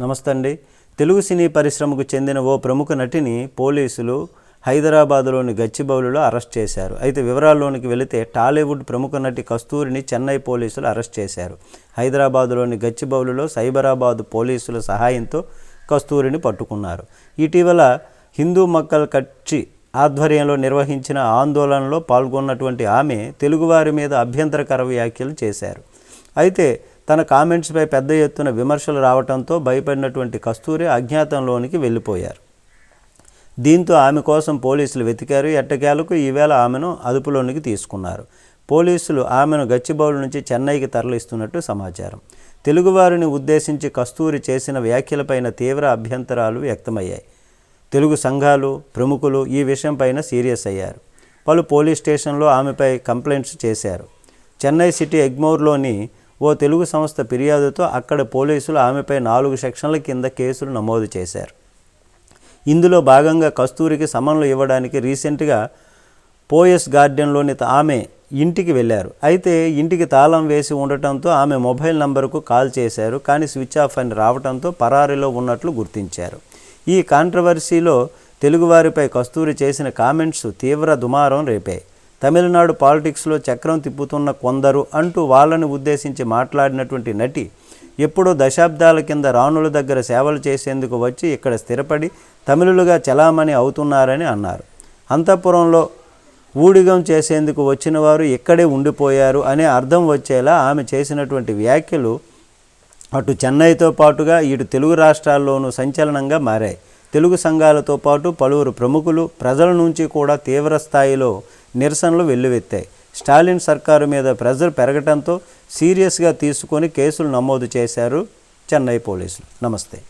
నమస్తే అండి తెలుగు సినీ పరిశ్రమకు చెందిన ఓ ప్రముఖ నటిని పోలీసులు హైదరాబాద్లోని గచ్చిబౌలిలో అరెస్ట్ చేశారు. అయితే వివరాల్లోనికి వెళితే టాలీవుడ్ ప్రముఖ నటి కస్తూరిని చెన్నై పోలీసులు అరెస్ట్ చేశారు. హైదరాబాద్లోని గచ్చిబౌలిలో సైబరాబాద్ పోలీసుల సహాయంతో కస్తూరిని పట్టుకున్నారు. ఇటీవల హిందూ మక్కల్ కచ్చి ఆధ్వర్యంలో నిర్వహించిన ఆందోళనలో పాల్గొన్నటువంటి ఆమె తెలుగువారి మీద అభ్యంతరకర వ్యాఖ్యలు చేశారు. అయితే తన కామెంట్స్పై పెద్ద ఎత్తున విమర్శలు రావడంతో భయపడినటువంటి కస్తూరి అజ్ఞాతంలోనికి వెళ్ళిపోయారు. దీంతో ఆమె కోసం పోలీసులు వెతికారు. ఎట్టకేలకు ఈవేళ ఆమెను అదుపులోనికి తీసుకున్నారు. పోలీసులు ఆమెను గచ్చిబౌలి నుంచి చెన్నైకి తరలిస్తున్నట్టు సమాచారం. తెలుగువారిని ఉద్దేశించి కస్తూరి చేసిన వ్యాఖ్యలపైన తీవ్ర అభ్యంతరాలు వ్యక్తమయ్యాయి. తెలుగు సంఘాలు ప్రముఖులు ఈ విషయంపైన సీరియస్ అయ్యారు. పలు పోలీస్ స్టేషన్లో ఆమెపై కంప్లైంట్స్ చేశారు. చెన్నై సిటీ ఎగ్మోర్లోని ఓ తెలుగు సంస్థ ఫిర్యాదుతో అక్కడ పోలీసులు ఆమెపై నాలుగు సెక్షన్ల కింద కేసులు నమోదు చేశారు. ఇందులో భాగంగా కస్తూరికి సమన్లు ఇవ్వడానికి రీసెంట్గా పోయస్ గార్డెన్లోని ఆమె ఇంటికి వెళ్ళారు. అయితే ఇంటికి తాళం వేసి ఉండటంతో ఆమె మొబైల్ నంబరుకు కాల్ చేశారు. కానీ స్విచ్ ఆఫ్ అని రావడంతో పరారీలో ఉన్నట్లు గుర్తించారు. ఈ కాంట్రవర్సీలో తెలుగువారిపై కస్తూరి చేసిన కామెంట్స్ తీవ్ర దుమారం రేపాయి. తమిళనాడు పాలిటిక్స్లో చక్రం తిప్పుతున్న కొందరు అంటూ వాళ్ళని ఉద్దేశించి మాట్లాడినటువంటి నటి ఎప్పుడో దశాబ్దాల కింద రాణుల దగ్గర సేవలు చేసేందుకు వచ్చి ఇక్కడ స్థిరపడి తమిళులుగా చలామణి అవుతున్నారని అన్నారు. అంతఃపురంలో ఊడిగం చేసేందుకు వచ్చిన వారు ఇక్కడే ఉండిపోయారు అనే అర్థం వచ్చేలా ఆమె చేసినటువంటి వ్యాఖ్యలు అటు చెన్నైతో పాటుగా ఇటు తెలుగు రాష్ట్రాల్లోనూ సంచలనంగా మారాయి. తెలుగు సంఘాలతో పాటు పలువురు ప్రముఖులు ప్రజల నుంచి కూడా తీవ్ర స్థాయిలో నిరసనలు వెల్లువెత్తాయి. స్టాలిన్ సర్కారు మీద ప్రెజర్ పెరగటంతో సీరియస్గా తీసుకొని కేసులు నమోదు చేశారు చెన్నై పోలీసులు. నమస్తే.